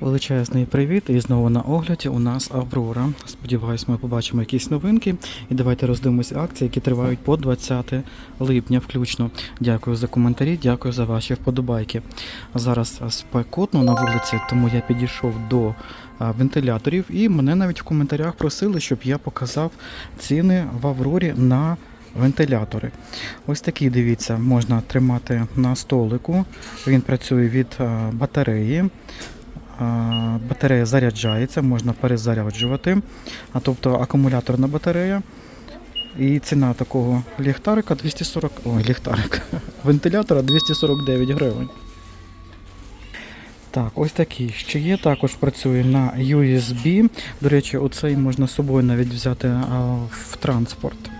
Величезний привіт і знову на огляді у нас Аврора. Сподіваюсь, ми побачимо якісь новинки. І давайте роздивимося акції, які тривають по 20 липня включно. Дякую за коментарі, дякую за ваші вподобайки. Зараз спекотно на вулиці, тому я підійшов до вентиляторів, і мене навіть в коментарях просили, щоб я показав ціни в Аврорі на вентилятори. Ось такі, дивіться, можна тримати на столику. Він працює від батареї. А, Батарея заряджається, можна перезаряджувати, а тобто акумуляторна батарея. І ціна такого ліхтарика 240. Ой, ліхтарик. Вентилятора 249 гривень. Так, ось такий ще є. Також працює на USB. До речі, оцей можна з собою навіть взяти а, в транспорт.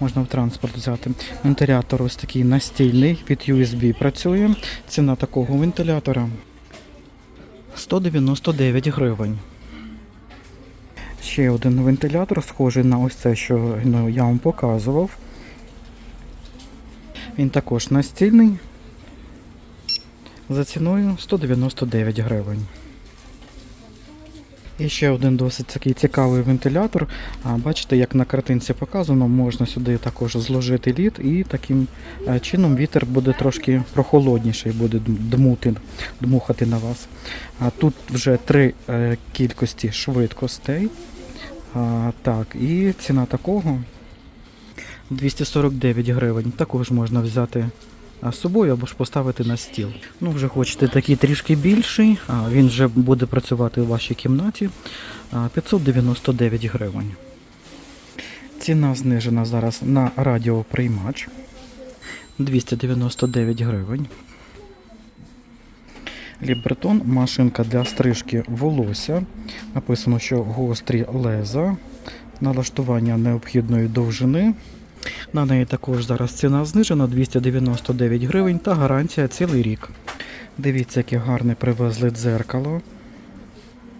Можна в транспорт взяти. Вентилятор ось такий настільний від USB працює. Ціна такого вентилятора 199 гривень. Ще один вентилятор, схожий на ось це, що ну, я вам показував. Він також настільний. За ціною 199 гривень. І ще один досить такий цікавий вентилятор. Бачите, як на картинці показано, можна сюди також зложити лід, і таким е, чином вітер буде трошки прохолодніший, буде дмути, дмухати на вас. Тут вже три е, кількості швидкостей. Так, і ціна такого 249 гривень. Також можна взяти з собою або ж поставити на стіл. Ну, вже хочете такий трішки більший, а, він вже буде працювати у вашій кімнаті. 599 гривень. Ціна знижена зараз на радіоприймач 299 гривень. Лібертон машинка для стрижки волосся. Написано, що гострі леза, налаштування необхідної довжини. На неї також зараз ціна знижена 299 гривень та гарантія цілий рік. Дивіться, яке гарне привезли дзеркало.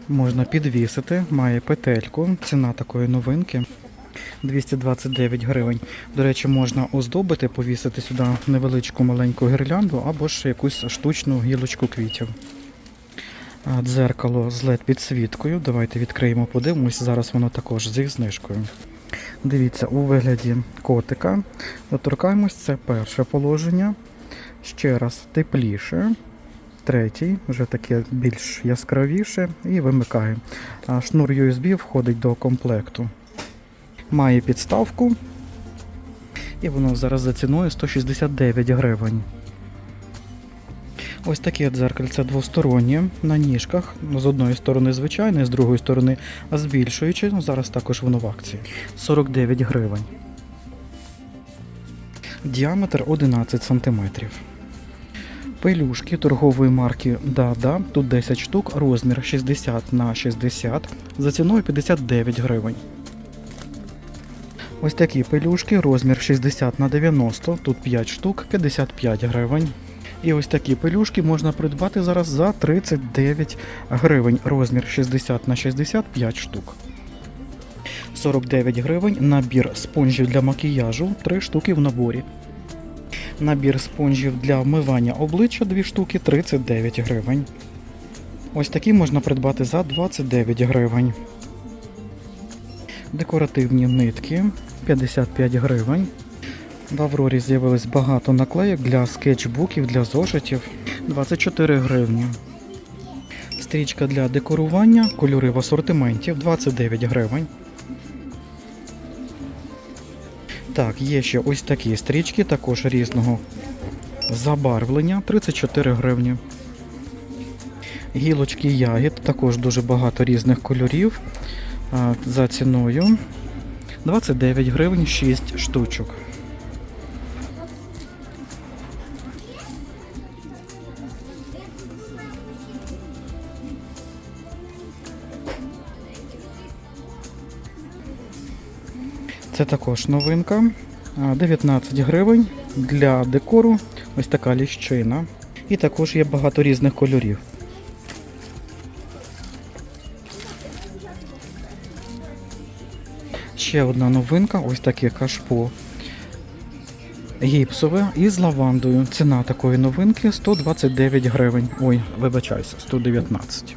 Можна підвісити, має петельку. Ціна такої новинки 229 гривень. До речі, можна оздобити, повісити сюди невеличку маленьку гірлянду або ж якусь штучну гілочку квітів. Дзеркало з led підсвіткою. Давайте відкриємо, подивимось. Зараз воно також з їх знижкою. Дивіться, у вигляді котика. Доторкаємось, це перше положення. Ще раз тепліше. Третій, вже таке більш яскравіше, і вимикає. А Шнур USB входить до комплекту. Має підставку. І воно зараз за ціною 169 гривень. Ось таке дзеркальце двостороннє на ніжках. З одної сторони звичайне, з другої сторони збільшуючи. Ну, Зараз також воно в акції. 49 гривень. Діаметр 11 см. Пелюшки торгової марки Dada. Тут 10 штук, розмір 60 на 60 за ціною 59 гривень. Ось такі пелюшки, розмір 60 на 90, тут 5 штук, 55 гривень. І ось такі пелюшки можна придбати зараз за 39 гривень. Розмір 60 на 65 штук. 49 гривень. Набір спонжів для макіяжу 3 штуки в наборі. Набір спонжів для вмивання обличчя 2 штуки 39 гривень. Ось такі можна придбати за 29 гривень. Декоративні нитки 55 гривень. В Аврорі з'явилось багато наклеїк для скетчбуків, для зошитів 24 гривні. Стрічка для декорування, кольори в асортименті 29 гривень. Так, є ще ось такі стрічки, також різного забарвлення 34 гривні. Гілочки ягід, також дуже багато різних кольорів. За ціною 29 гривень 6 штучок. Це також новинка. 19 гривень для декору. Ось така ліщина. І також є багато різних кольорів. Ще одна новинка, ось таке кашпо. Гіпсове із лавандою. Ціна такої новинки 129 гривень. Ой, вибачайся, 119.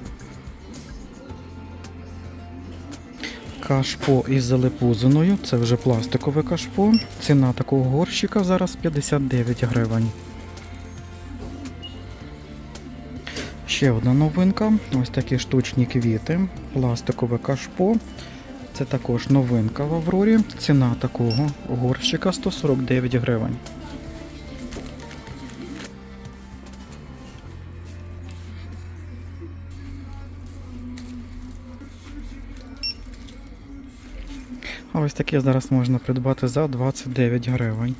Кашпо із залипузиною, це вже пластикове кашпо. Ціна такого горщика зараз 59 гривень. Ще одна новинка. Ось такі штучні квіти, пластикове кашпо. Це також новинка в Аврорі. Ціна такого горщика 149 гривень. Ось таке зараз можна придбати за 29 гривень.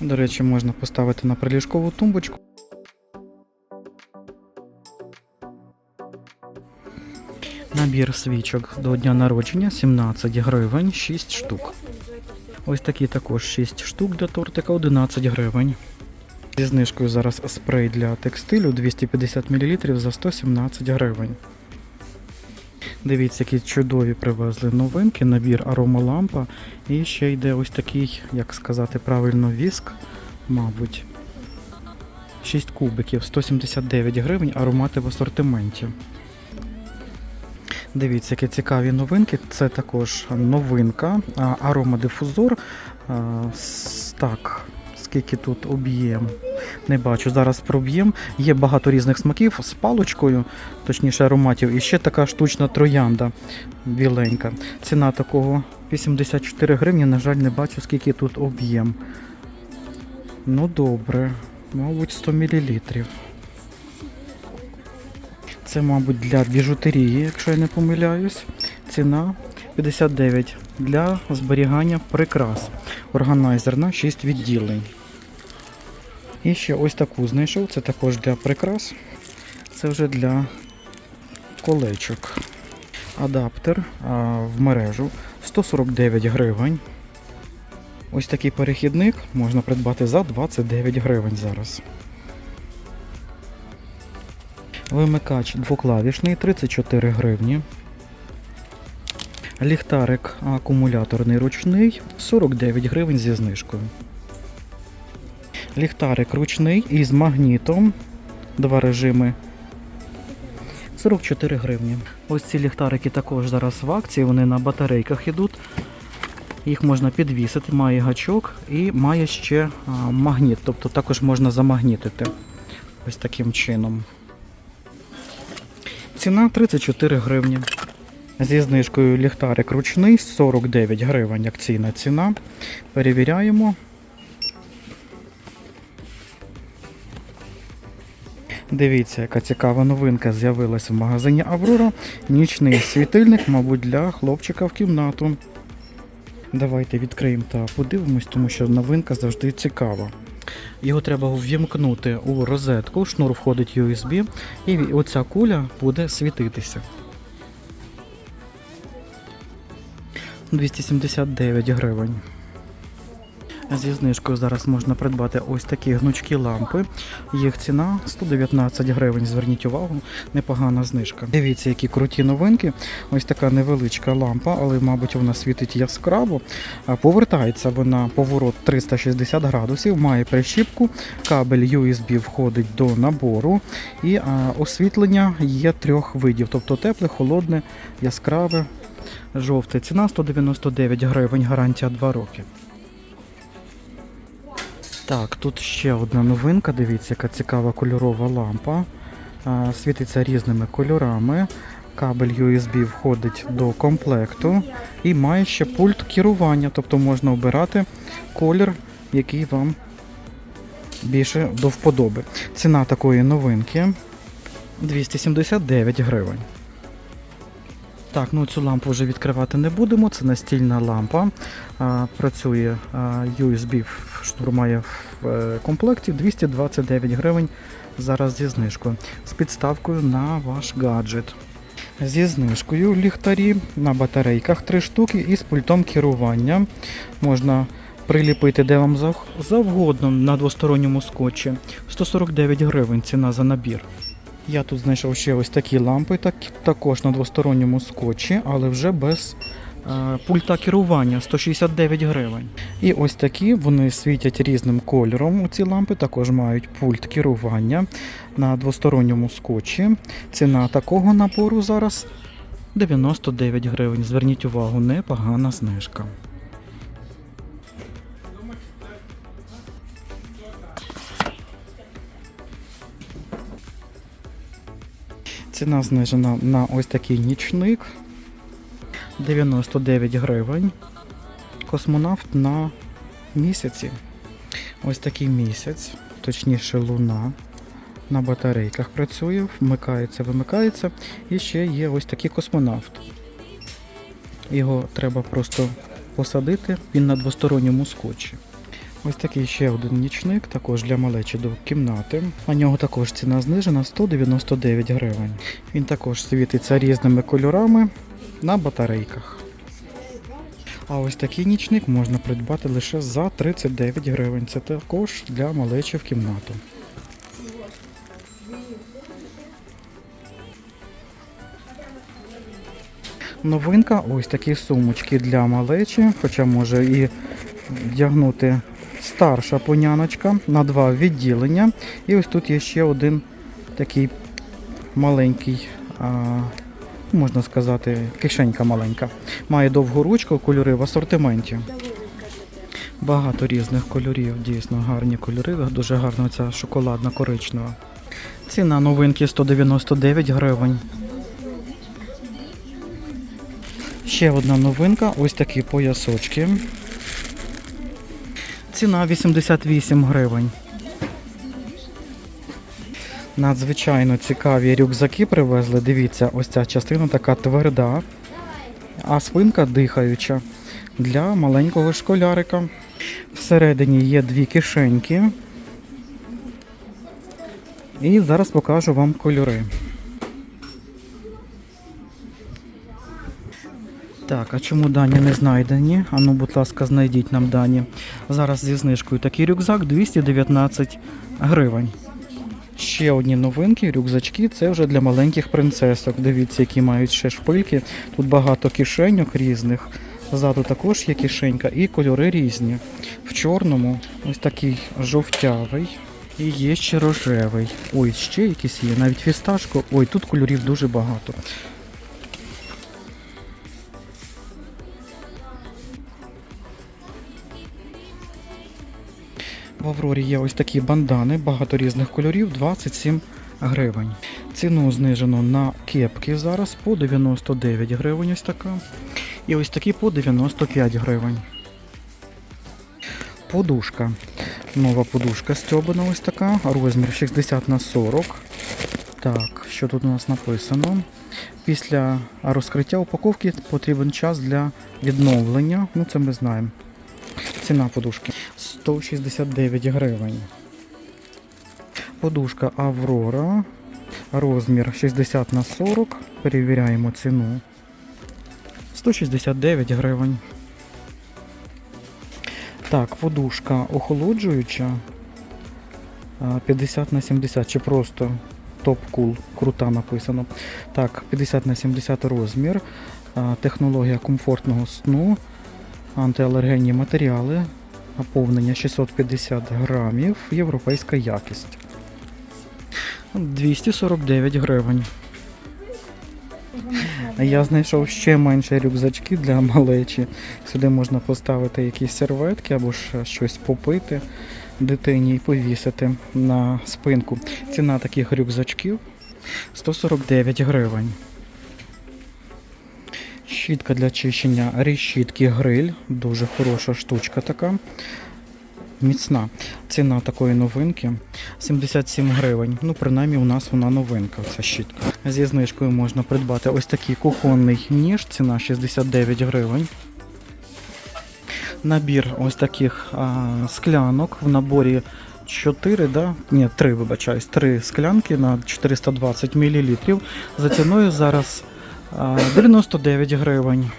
До речі, можна поставити на приліжкову тумбочку. Набір свічок до дня народження 17 гривень, 6 штук. Ось такі також 6 штук для тортика 11 гривень. Зі знижкою зараз спрей для текстилю 250 мл за 117 гривень. Дивіться, які чудові привезли новинки, набір аромалампа. І ще йде ось такий, як сказати правильно, віск, мабуть. 6 кубиків, 179 гривень, аромати в асортименті. Дивіться, які цікаві новинки. Це також новинка. Аромадифузор. Так, скільки тут об'єм? Не бачу. Зараз про об'єм. Є багато різних смаків з паличкою, точніше ароматів. І ще така штучна троянда біленька. Ціна такого 84 гривні. На жаль, не бачу, скільки тут об'єм. Ну добре, мабуть, 100 мл. Це, мабуть, для біжутерії, якщо я не помиляюсь. Ціна 59 для зберігання прикрас. Органайзер на 6 відділень. І ще ось таку знайшов. Це також для прикрас. Це вже для колечок. Адаптер а, в мережу 149 гривень. Ось такий перехідник можна придбати за 29 гривень зараз. Вимикач двоклавішний 34 гривні. Ліхтарик акумуляторний ручний 49 гривень зі знижкою. Ліхтарик ручний із магнітом. Два режими 44 гривні. Ось ці ліхтарики також зараз в акції, вони на батарейках йдуть. Їх можна підвісити, має гачок і має ще магніт, тобто також можна замагнітити ось таким чином. Ціна 34 гривні. Зі знижкою ліхтарик ручний 49 гривень акційна ціна. Перевіряємо. Дивіться, яка цікава новинка з'явилася в магазині Аврора. Нічний світильник, мабуть, для хлопчика в кімнату. Давайте відкриємо та подивимось, тому що новинка завжди цікава. Його треба ввімкнути у розетку, шнур входить USB, і оця куля буде світитися. 279 гривень. Зі знижкою зараз можна придбати ось такі гнучкі лампи. Їх ціна 119 гривень. Зверніть увагу, непогана знижка. Дивіться, які круті новинки. Ось така невеличка лампа, але, мабуть, вона світить яскраво. Повертається вона поворот 360 градусів, має прищіпку, кабель USB входить до набору, і освітлення є трьох видів: тобто тепле, холодне, яскраве, жовте. Ціна 199 гривень, гарантія 2 роки. Так, тут ще одна новинка. Дивіться, яка цікава кольорова лампа. Світиться різними кольорами. Кабель USB входить до комплекту і має ще пульт керування, тобто можна обирати колір, який вам більше до вподоби. Ціна такої новинки 279 гривень. Так, ну цю лампу вже відкривати не будемо. Це настільна лампа. А, працює а, USB шнур має в е, комплекті 229 гривень зараз зі знижкою. З підставкою на ваш гаджет. Зі знижкою ліхтарі на батарейках 3 штуки і з пультом керування. Можна приліпити де вам завгодно на двосторонньому скотчі. 149 гривень ціна за набір. Я тут знайшов ще ось такі лампи, так, також на двосторонньому скотчі, але вже без е, пульта керування 169 гривень. І ось такі вони світять різним кольором. Ці лампи також мають пульт керування на двосторонньому скотчі. Ціна такого набору зараз 99 гривень. Зверніть увагу, непогана знижка. Ціна знижена на ось такий нічник 99 гривень. Космонавт на місяці. Ось такий місяць, точніше луна. На батарейках працює, вмикається, вимикається. І ще є ось такий космонавт. Його треба просто посадити, він на двосторонньому скотчі. Ось такий ще один нічник, також для малечі до кімнати. На нього також ціна знижена 199 гривень. Він також світиться різними кольорами на батарейках. А ось такий нічник можна придбати лише за 39 гривень. Це також для малечі в кімнату. Новинка ось такі сумочки для малечі, хоча може і вдягнути старша поняночка на два відділення. І ось тут є ще один такий маленький, а, можна сказати, кишенька маленька. Має довгу ручку, кольори в асортименті. Багато різних кольорів, дійсно гарні кольори, дуже гарна ця шоколадна коричнева. Ціна новинки 199 гривень. Ще одна новинка, ось такі поясочки. Ціна 88 гривень. Надзвичайно цікаві рюкзаки привезли. Дивіться, ось ця частина така тверда, а спинка дихаюча для маленького школярика. Всередині є дві кишеньки. І зараз покажу вам кольори. Так, а чому дані не знайдені? Ану, будь ласка, знайдіть нам дані. Зараз зі знижкою такий рюкзак 219 гривень. Ще одні новинки, рюкзачки це вже для маленьких принцесок. Дивіться, які мають ще шпильки. Тут багато кишеньок різних. Ззаду також є кишенька і кольори різні. В чорному ось такий жовтявий. І є ще рожевий. Ой, ще якісь є, навіть фісташко. Ой, тут кольорів дуже багато. В Аврорі є ось такі бандани, багато різних кольорів, 27 гривень. Ціну знижено на кепки зараз по 99 гривень. Ось така. І ось такі по 95 гривень. Подушка. Нова подушка стьобана ось така. Розмір 60 на 40. Так, що тут у нас написано? Після розкриття упаковки потрібен час для відновлення. Ну, це ми знаємо. Ціна подушки 169 гривень. Подушка Аврора. Розмір 60 на 40. Перевіряємо ціну. 169 гривень. Так, подушка охолоджуюча. 50 на 70 чи просто топ кул. Крута написано. Так, 50 на 70 розмір. Технологія комфортного сну. Антиалергенні матеріали. Наповнення 650 грамів. Європейська якість. 249 гривень. Я знайшов ще менше рюкзачки для малечі. Сюди можна поставити якісь серветки або ще щось попити дитині і повісити на спинку. Ціна таких рюкзачків 149 гривень. Щітка для чищення решітки гриль. Дуже хороша штучка така. Міцна. Ціна такої новинки 77 гривень. Ну, принаймні, у нас вона новинка, ця щітка. Зі знижкою можна придбати ось такий кухонний ніж, ціна 69 гривень. Набір ось таких а, склянок в наборі 4, да? Ні, 3, вибачаюсь, 3 склянки на 420 мл. За ціною зараз 99 гривень.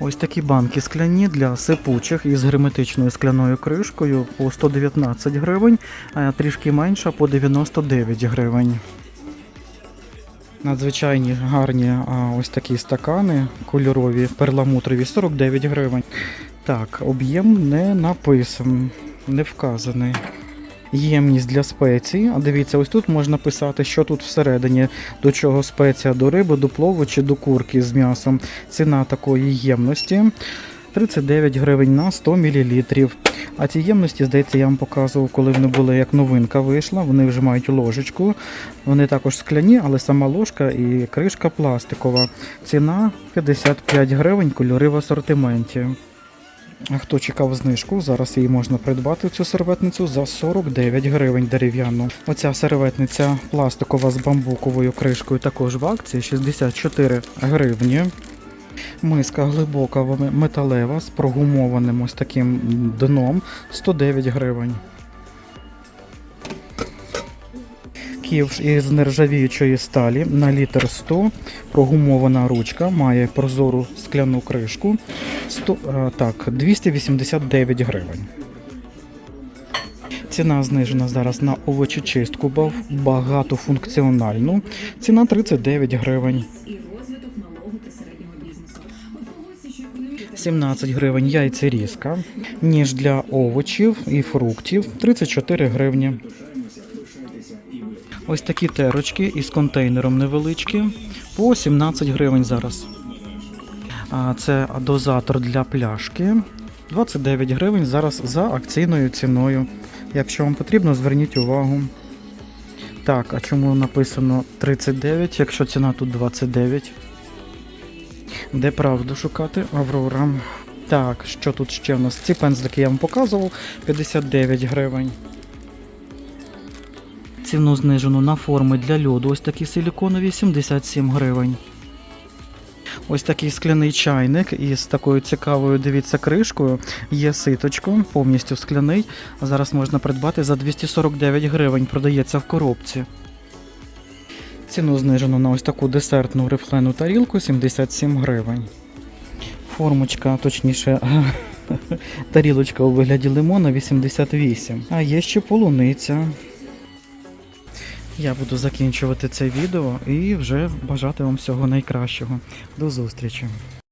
Ось такі банки скляні для сипучих із герметичною скляною кришкою по 119 гривень, а трішки менша по 99 гривень. Надзвичайні гарні а, ось такі стакани кольорові, перламутрові 49 гривень. Так, об'єм не написаний, не вказаний. Ємність для спеції. А дивіться, ось тут можна писати, що тут всередині, до чого спеція, до риби, до плову чи до курки з м'ясом. Ціна такої ємності 39 гривень на 100 мл. А ці ємності, здається, я вам показував, коли вони були як новинка вийшла. Вони вже мають ложечку. Вони також скляні, але сама ложка і кришка пластикова. Ціна 55 гривень, кольори в асортименті. Хто чекав знижку, зараз її можна придбати цю серветницю за 49 гривень дерев'яну. Оця серветниця пластикова з бамбуковою кришкою також в акції 64 гривні. Миска глибока металева з прогумованим ось таким дном 109 гривень. Ківш із нержавіючої сталі на літр 100. Прогумована ручка, має прозору скляну кришку. 100, а, так, 289 гривень. Ціна знижена зараз на овочечистку багатофункціональну. Ціна 39 гривень. і розвиток малого та середнього бізнесу. Враховується, що економіка 17 гривень яйцерізка, ніж для овочів і фруктів 34 гривні. Ось такі терочки із контейнером невеличкі по 17 гривень зараз. Це дозатор для пляшки 29 гривень зараз за акційною ціною. Якщо вам потрібно, зверніть увагу. Так, а чому написано 39, якщо ціна тут 29? Де правду шукати? Аврора. Так, що тут ще в нас? Ці пензлики я вам показував 59 гривень. Ціну знижено на форми для льоду. Ось такі силіконові 77 гривень. Ось такий скляний чайник із такою цікавою, дивіться, кришкою. Є ситочко, повністю скляний. Зараз можна придбати за 249 гривень. Продається в коробці. Ціну знижено на ось таку десертну рифлену тарілку 77 гривень. Формочка, точніше, тарілочка у вигляді лимона 88. А є ще полуниця. Я буду закінчувати це відео і вже бажати вам всього найкращого. До зустрічі!